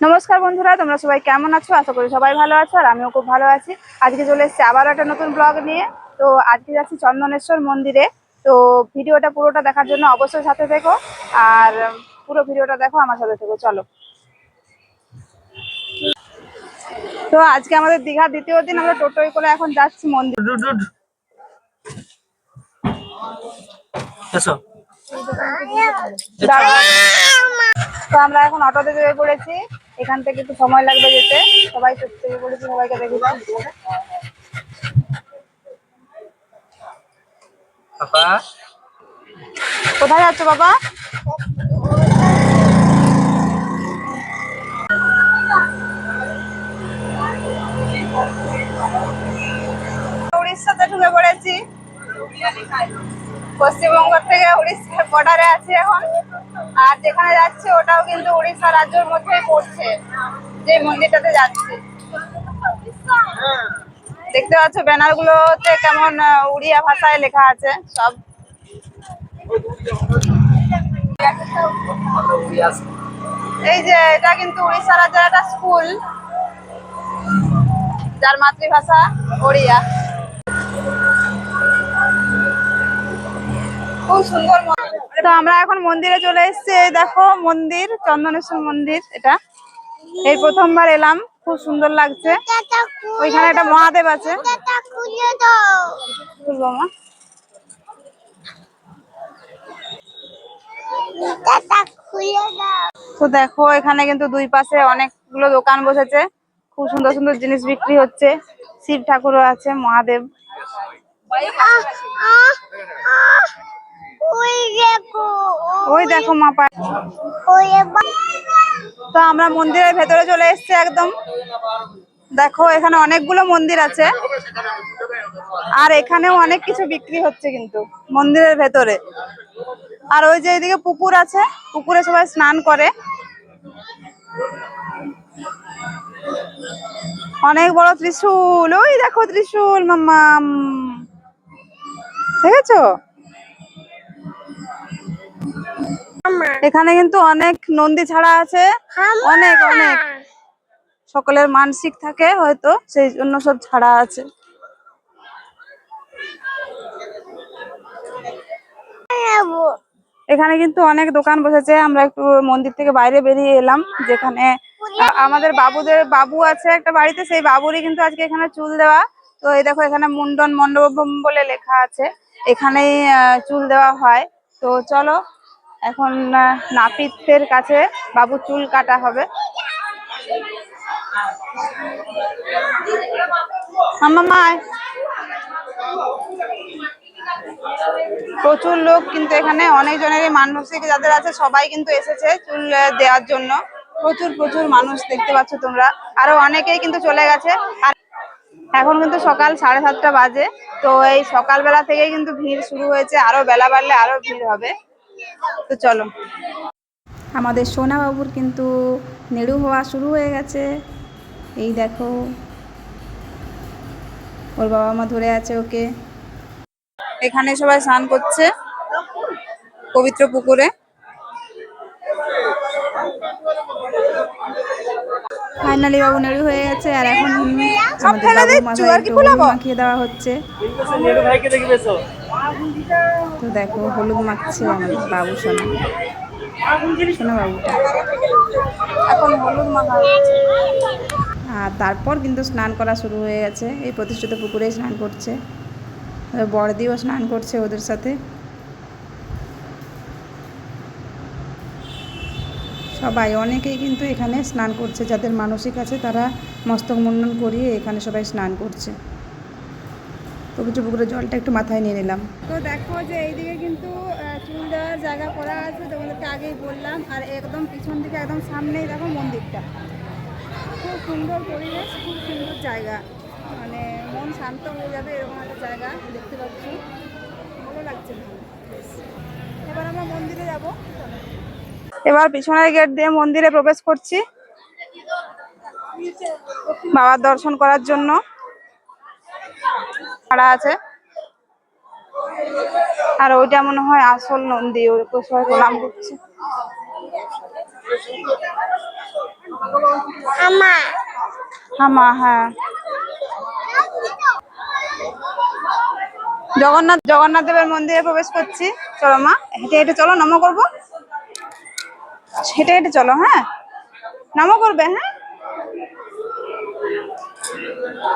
নমস্কার বন্ধুরা তোমরা সবাই কেমন আছো? আশা করি সবাই ভালো আছো আর আমিও খুব ভালো আছি। আজকে চলে এসেছি আবার একটা নতুন ব্লগ নিয়ে। তো আজকে যাচ্ছি চন্দনেশ্বর মন্দিরে। তো ভিডিওটা পুরোটা দেখার জন্য অবশ্যই সাথে থেকো। আর পুরো ভিডিওটা দেখো আমার সাথে থেকো চলো। তো আজকে আমাদের দীঘার দ্বিতীয় দিন আমরা টোটোয় করে এখন যাচ্ছি মন্দির। তো আমরা এখন অটোতে চেপে পড়েছি। এখান থেকে একটু সময় লাগবে যেতে। সবাই চেপে পড়েছি সবাইকে দেখি। কোথায় যাচ্ছ বাবা উড়িষ্যাতে ঢুকে পড়েছি। পশ্চিমবঙ্গ থেকে উড়িষ্যার বর্ডারে আছি এখন। আর যেখানে যাচ্ছে ওটাও কিন্তু উড়িষ্যা রাজ্যের মধ্যেই পড়ছে, যে মন্দিরটাতে যাচ্ছে। দেখতে পাচ্ছ ব্যানার গুলোতে কেমন উড়িয়া ভাষায় লেখা আছে, সব। এই যে, এটা কিন্তু উড়িষ্যা রাজ্যের একটা স্কুল, যার মাতৃভাষা ওড়িয়া। খুব সুন্দর। তো আমরা এখন মন্দিরে চলে এসেছি। দেখো মন্দির, চন্দনেশ্বর মন্দির এটা। এই প্রথমবার এলাম, খুব সুন্দর লাগছে। ওইখানে একটা মহাদেব আছে। তো দেখো, এখানে কিন্তু দুই পাশে অনেকগুলো দোকান বসেছে। খুব সুন্দর সুন্দর জিনিস বিক্রি হচ্ছে। শিব ঠাকুরও আছে, মহাদেব। ওই দেখো মা তো আমরা মন্দিরের ভেতরে চলে এসেছি একদম। দেখো এখানে অনেকগুলো মন্দির আছে। আর এখানেও অনেক কিছু বিক্রি হচ্ছে কিন্তু মন্দিরের ভেতরে। আর ওই যে এদিকে পুকুর আছে পুকুরে সবাই স্নান করে। অনেক বড় ত্রিশূল ওই দেখো ত্রিশূল মাম্মাম। দেখেছ? এখানে কিন্তু অনেক নন্দী ছাড়া আছে। অনেক অনেক। সকলের মানসিক থাকে হয়তো সেই জন্য সব ছাড়া আছে। এখানে কিন্তু অনেক দোকান বসেছে। আমরা একটু মন্দির থেকে বাইরে বেরিয়ে এলাম যেখানে আমাদের বাবুদের বাবু আছে একটা বাড়িতে সেই বাবুরই কিন্তু আজকে এখানে চুল দেওয়া। তো এই দেখো এখানে মুন্ডন মণ্ডপম বলে লেখা আছে। এখানেই চুল দেওয়া হয়। তো চলো এখন নাপিতের কাছে বাবু চুল কাটা হবে। প্রচুর লোক কিন্তু এখানে অনেক জনেরই মানসিক যাদের আছে, সবাই কিন্তু এসেছে চুল দেওয়ার জন্য। প্রচুর প্রচুর মানুষ দেখতে পাচ্ছ তোমরা। আরও অনেকেই কিন্তু চলে গেছে। আর এখন কিন্তু সকাল সাড়ে সাতটা বাজে। তো এই সকালবেলা থেকেই কিন্তু ভিড় শুরু হয়েছে। আরও বেলা বাড়লে আরও ভিড় হবে। তো চলো। আমাদের সোনা বাবুর কিন্তু নেড়ু হওয়া শুরু হয়ে গেছে। এই দেখো। ওর বাবা মা ধরে আছে ওকে। এখানে সবাই স্নান করছে পবিত্র পুকুরে। ফাইনালি বাবু নেড়ু হয়ে গেছে আর এখন আমাদের একটু মাখিয়ে দেওয়া হচ্ছে। তো দেখো, হলুদ মাখছে আমাদের বাবু সোনা সোনা বাবুটা এখন হলুদ মাখা আর তারপর কিন্তু স্নান করা শুরু হয়ে গেছে। এই প্রতিষ্ঠিত পুকুরে স্নান করছে। বড়দিও স্নান করছে ওদের সাথে। সবাই, অনেকেই কিন্তু এখানে স্নান করছে। যাদের মানসিক আছে, তারা মস্তক মুন্ডন করিয়ে এখানে সবাই স্নান করছে। পবিত্র পুকুরের জলটা একটু মাথায় নিয়ে নিলাম। তো দেখো যে এইদিকে কিন্তু চুল দেওয়ার জায়গা করা আছে তোমাদেরকে আগেই বললাম। আর একদম পিছন দিকে একদম সামনেই দেখো মন্দিরটা। খুব সুন্দর পরিবেশ খুব সুন্দর জায়গা। মানে মন শান্ত হয়ে যাবে এরকম একটা জায়গা দেখতে পাচ্ছি। ভালো লাগছে। এবার আমরা মন্দিরে যাব। এবার পিছনের গেট দিয়ে মন্দিরে প্রবেশ করছি। বাবার দর্শন করার জন্য। ছাড়া আছে। আর ওইটা মনে হয় আসল নন্দী ওই সবাই প্রণাম করছে হামা। হ্যাঁ। জগন্নাথ জগন্নাথ দেবের মন্দিরে প্রবেশ করছি। চলো মা হেঁটে হেঁটে চলো নমো করব। হেঁটে হেঁটে চলো হ্যাঁ। নমো করবে হ্যাঁ।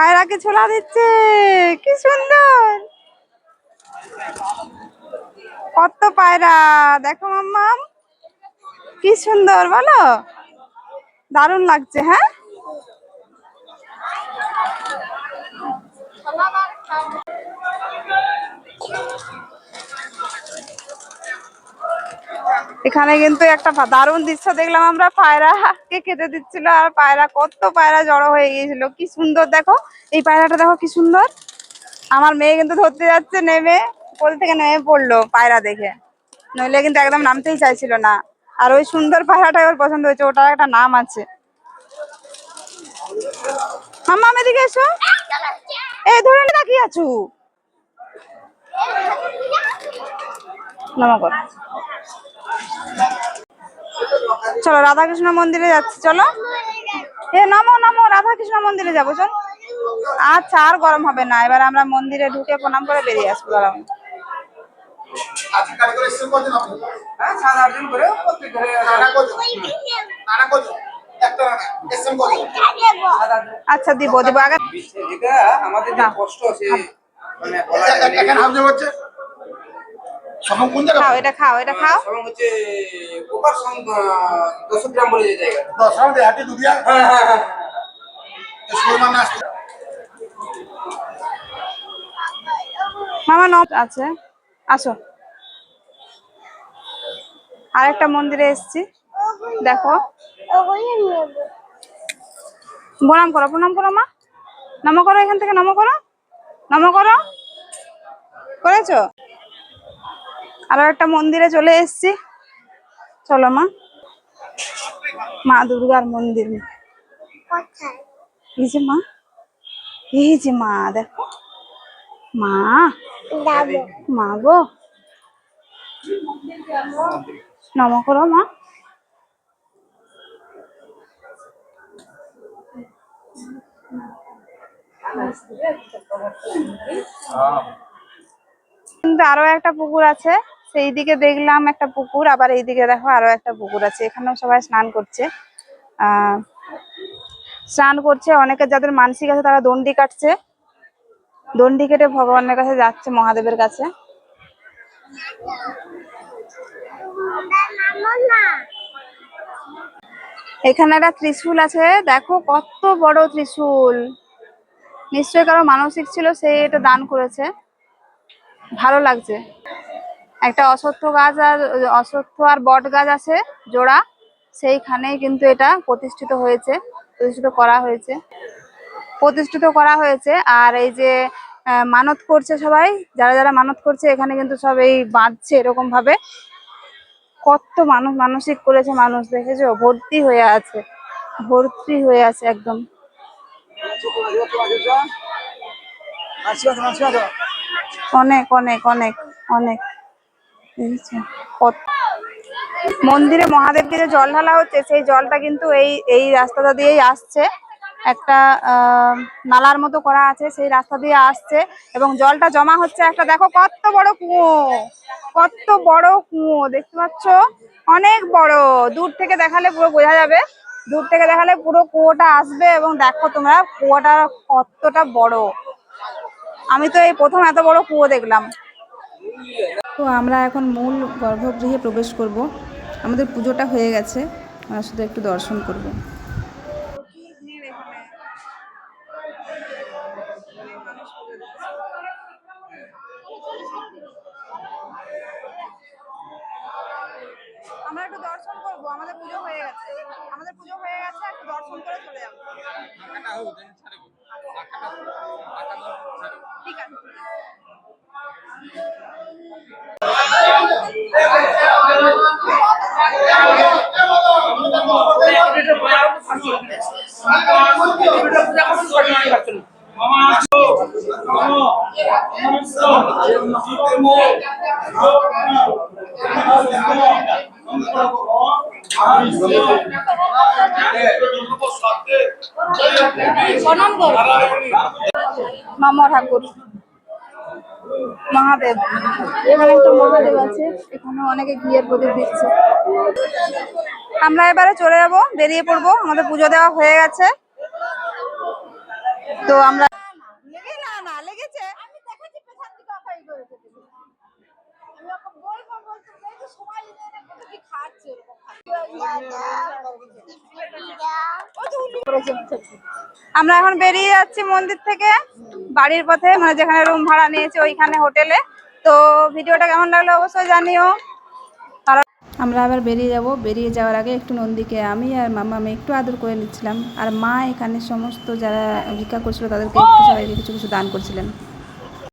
পায়রাকে ছোলা দিচ্ছে। কি সুন্দর। কত পায়রা। দেখো মাম্মাম কি সুন্দর, বলো। দারুণ লাগছে হ্যাঁ? এখানে কিন্তু একটা দারুণ দৃশ্য দেখলাম আমরা। পায়রা পায়রাকে খেতে দিচ্ছিল আর পায়রা কত পায়রা জড়ো হয়ে গিয়েছিল। কি সুন্দর, দেখো। এই পায়রাটা দেখো কি সুন্দর। আমার মেয়ে কিন্তু ধরতে যাচ্ছে, নেমে, কোল থেকে নেমে পড়ল পায়রা দেখে। নইলে কিন্তু একদম নামতেই চাইছিল না। আর ওই সুন্দর পায়রাটাই ওর পছন্দ হয়েছে, ওটার একটা নাম আছে। মাম্মা এদিকে এসো। এই, ধরে তাকিয়ে আছো? নমা কর। চলো রাধাকৃষ্ণ মন্দিরে যাচ্ছি চলো। এ নামো নামো রাধাকৃষ্ণ মন্দিরে যাব চল। আচ্ছা আর গরম হবে না এবার আমরা মন্দিরে ঢুকে প্রণাম করে বেরিয়ে আসব দাঁড়াও। আপনি হ্যাঁ আচ্ছা দিব দিব আগে আমাদের যে কষ্ট আছে কোন জায়গা খাও এটা খাও এটা খাও। সবং হচ্ছে কোপার সং দশ গ্রাম বলে যে জায়গা দশ হাজার হাটি দুদিয়া হ্যাঁ হ্যাঁ হ্যাঁ। মামা ন আছে। আসো। আরেকটা মন্দিরে এসেছি। দেখো। প্রণাম করো প্রণাম করো মা। নম করো এখান থেকে নম করো। নম করো। করেছ? আরও একটা মন্দিরে চলে এসছি। চলো মা। মা দুর্গার মন্দির। এই যে মা। এই যে মা দেখো। মা। মা গো। নম করো মা। কিন্তু আরও একটা পুকুর আছে। সেই দিকে দেখলাম একটা পুকুর, আবার এইদিকে দেখো আরও একটা পুকুর আছে। এখানেও সবাই স্নান করছে। স্নান করছে। অনেকে যাদের মানসিক আছে তারা দণ্ডি কাটছে। দণ্ডি কেটে ভগবানের কাছে যাচ্ছে, মহাদেবের কাছে। এখানে একটা ত্রিশূল আছে। দেখো কত বড় ত্রিশূল। নিশ্চয়ই কারও মানসিক ছিল, সে এটা দান করেছে। ভালো লাগছে। একটা অশ্বত্থ গাছ আর অশ্বত্থ আর বট গাছ আছে জোড়া। সেইখানেই কিন্তু এটা প্রতিষ্ঠিত হয়েছে, প্রতিষ্ঠিত করা হয়েছে। প্রতিষ্ঠিত করা হয়েছে আর এই যে মানত করছে সবাই, যারা যারা মানত করছে, এখানে কিন্তু সব এই বাঁধছে এরকম ভাবে কত মানুষ মানসিক করেছে মানুষ, দেখেছ? ভর্তি হয়ে আছে, ভর্তি হয়ে আছে একদম। অনেক অনেক অনেক অনেক। মন্দিরে মহাদেবকে যে জল ঢালা হচ্ছে, সেই জলটা কিন্তু এই এই রাস্তাটা দিয়েই আসছে। একটা নালার মতো করা আছে, সেই রাস্তা দিয়ে আসছে এবং জলটা জমা হচ্ছে একটা, দেখো কত বড় কুয়ো, কত বড় কুয়ো, দেখতে পাচ্ছ? অনেক বড়। দূর থেকে দেখালে পুরো বোঝা যাবে। দূর থেকে দেখালে পুরো কুয়োটা আসবে এবং দেখো তোমরা, কুয়োটা কতটা বড়। আমি তো এই প্রথম এত বড় কুয়ো দেখলাম। তো আমরা এখন মূল গর্ভগৃহে প্রবেশ করব। আমাদের পুজোটা হয়ে গেছে। আমরা শুধু একটু দর্শন করব। আমরা একটু দর্শন করব। আমাদের পুজো হয়ে গেছে। আমাদের পুজো হয়ে গেছে একটু দর্শন করে চলে যাব ঠিক আছে মামা ঠাকুর। মহাদেব এখানে একটা মহাদেব আছে এখানে অনেকে ঘিয়ের প্রদীপ দিচ্ছে। আমরা এবারে চলে যাব বেরিয়ে পড়ব আমাদের পুজো দেওয়া হয়ে গেছে। তো আমরা লেগে না না লেগেছে। আমি দেখেছি পেছন দিকে অকাই করেছে আমি ওকে বলব বলতে বলতে সময় নিয়ে রে কত কি খাচ্ছে আমরা এখন বেরিয়ে যাচ্ছি মন্দির থেকে, বাড়ির পথে মানে যেখানে রুম ভাড়া নিয়েছে ওইখানে হোটেলে তো ভিডিওটা কেমন লাগল অবশ্যই জানিও। আমরা আবার বেরিয়ে যাব। বেরিয়ে যাওয়ার আগে একটু নন্দীকে আমি আর মামা, আমি একটু আদর করে নিচ্ছিলাম। আর মা এখানে সমস্ত যারা ভিক্ষা করছিল তাদেরকে একটু সবাইকে কিছু কিছু দান করছিলেন।